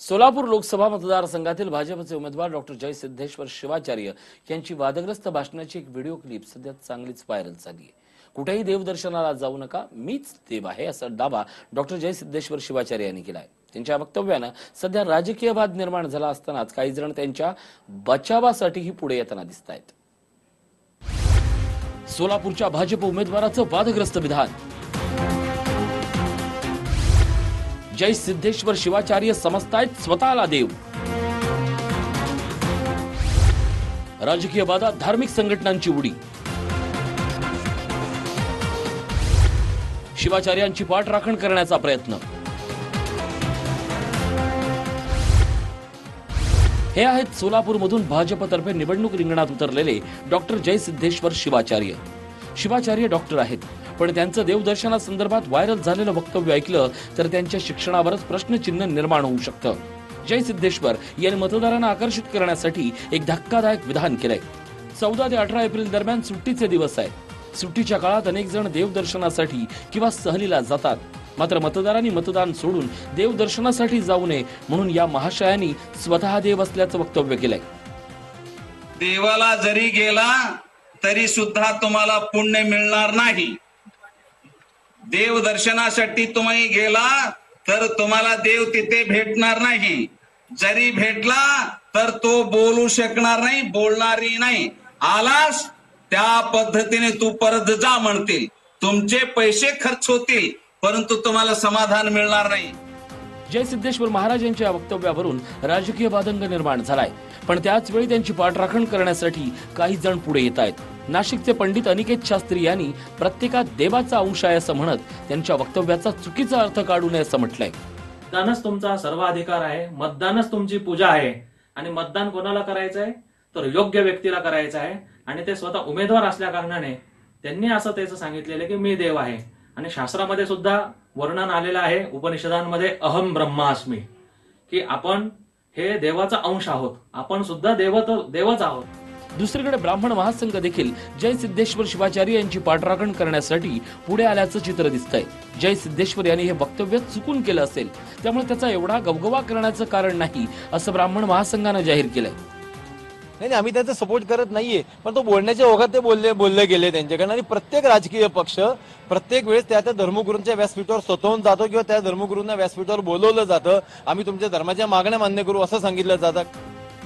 सोलापूर लोकसभा मतदारसंघातील भाजपचे उमेदवार डॉक्टर जय सिद्धेश्वर शिवाचार्य यांची वादग्रस्त भाषणाची एक व्हिडिओ क्लिप सध्या चांगलीच व्हायरल झाली आहे. कुठेही देवदर्शनाला जाऊ नका मीच देव आहे असा दावा डॉक्टर जय सिद्धेश्वर शिवाचार्य यांनी केला आहे त्यांच्या वक्तव्यानं सध्या राजकीय वाद निर्माण झाला असतानाच काही जण त्यांच्या बचावासाठीही पुढे येताना दिसत आहेत सोलापूरच्या भाजप उमेदवाराचं वादग्रस्त विधान जय सिद्धेश्वर शिवाचार्य समजतायत स्वतःला देव. राजकीय वादात धार्मिक संघटनांची उडी. शिवाचार्यांची पाठराखण करण्याचा प्रयत्न. हे आहेत सोलापूरमधून भाजपतर्फे निवडणूक रिंगणात उतरलेले डॉक्टर जय सिद्धेश्वर शिवाचार्य. शिवाचार्य डॉक्टर आहेत. पण त्यांचं देवदर्शनासंदर्भात व्हायरल झालेलं वक्तव्य ऐकलं तर त्यांच्या शिक्षणावरच प्रश्नचिन्ह निर्माण होऊ शकतं. जय सिद्धेश्वर यांनी मतदारांना आकर्षित करण्यासाठी एक धक्कादायक विधान केलंय. चौदा ते अठरा एप्रिल दरम्यान सुट्टीचे दिवस आहेत. सुट्टीच्या काळात अनेक जण देवदर्शनासाठी किंवा सहलीला जातात. मात्र मतदारांनी मतदान सोडून देवदर्शनासाठी जाऊ नये म्हणून या महाशयांनी स्वतः देव असल्याचं वक्तव्य केलंय. देवाला जरी गेला तरी सुद्धा तुम्हाला पुण्य मिळणार नाही. देव दर्शनासाठी तुम्ही गेला तर तुम्हाला देव तिथे भेटणार नाही. जरी भेटला तर तो बोलू शकणार नाही बोलणारी नाही. आलास त्या पद्धतीने तू परत जा म्हणतील. तुमचे पैसे खर्च होतील परंतु तुम्हाला समाधान मिळणार नाही. जय सिद्धेश्वर महाराज यांच्या वक्तव्यावरून राजकीय वादंग निर्माण झालाय. पण त्याच वेळी त्यांची पाठराखण करण्यासाठी काही जण पुढे येत आहेत. नाशिकचे पंडित अनिकेत शास्त्री यांनी प्रत्येकात देवाचा अंश आहे असं म्हणत त्यांच्या वक्तव्याचा चुकीचा अर्थ काढू नये असं म्हटलंय. मतदानच तुमचा सर्व अधिकार आहे मतदानच तुमची पूजा आहे. आणि मतदान कोणाला करायचं आहे? तर योग्य व्यक्तीला करायचं आहे. आणि ते स्वतः उमेदवार असल्या कारणाने त्यांनी असं त्याचं सांगितलेलं की मी देव आहे. आणि शास्त्रामध्ये सुद्धा वर्णन आलेलं आहे उपनिषदांमध्ये अहम ब्रह्मास्मी की आपण हे देवाचा अंश आहोत. आपण सुद्धा देवत देवच आहोत. दुसरीकडे ब्राह्मण महासंघ देखील जय सिद्धेश्वर शिवाचार्य यांची पाठराखण करण्यासाठी पुढे आल्याचं चित्र दिसतंय. जय सिद्धेश्वर यांनी हे वक्तव्य चुकून केलं असेल त्यामुळे त्याचा एवढा गवगवा करण्याचं कारण नाही असं ब्राह्मण महासंघानं जाहीर केलंय. नाही नाही, आम्ही त्यांचा सपोर्ट करत नाहीये पण तो बोलण्याच्या ओघात ते बोलले बोलले गेले त्यांच्याकडे. आणि प्रत्येक राजकीय पक्ष प्रत्येक वेळेस त्या त्या धर्मगुरूंच्या व्यासपीठावर स्वतःहून जातो किंवा त्या धर्मगुरूंना व्यासपीठावर बोलवलं जातं. आम्ही तुमच्या धर्माच्या मागण्या मान्य करू असं सांगितलं जातं.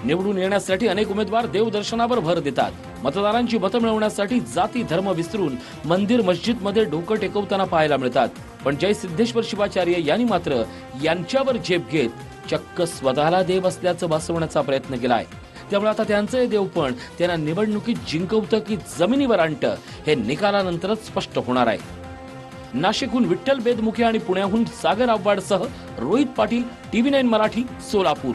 निवडून येण्यासाठी अनेक उमेदवार देवदर्शनावर भर देतात. मतदारांची मतं मिळवण्यासाठी जाती धर्म विसरून मंदिर मस्जिदमध्ये डोकं टेकवताना पाहायला मिळतात. पण जय सिद्धेश्वर शिवाचार्य यांनी मात्र यांच्यावर झेप घेत चक्क स्वतःला देव असल्याचं भासवण्याचा प्रयत्न केलाय. त्यामुळे आता त्यांचं हे देवपण त्यांना निवडणुकीत जिंकवतं की जमिनीवर आणतं हे निकालानंतरच स्पष्ट होणार आहे. नाशिकहून विठ्ठल बेदमुखे आणि पुण्याहून सागर आव्हाडसह रोहित पाटील टीव्ही नाईन मराठी सोलापूर.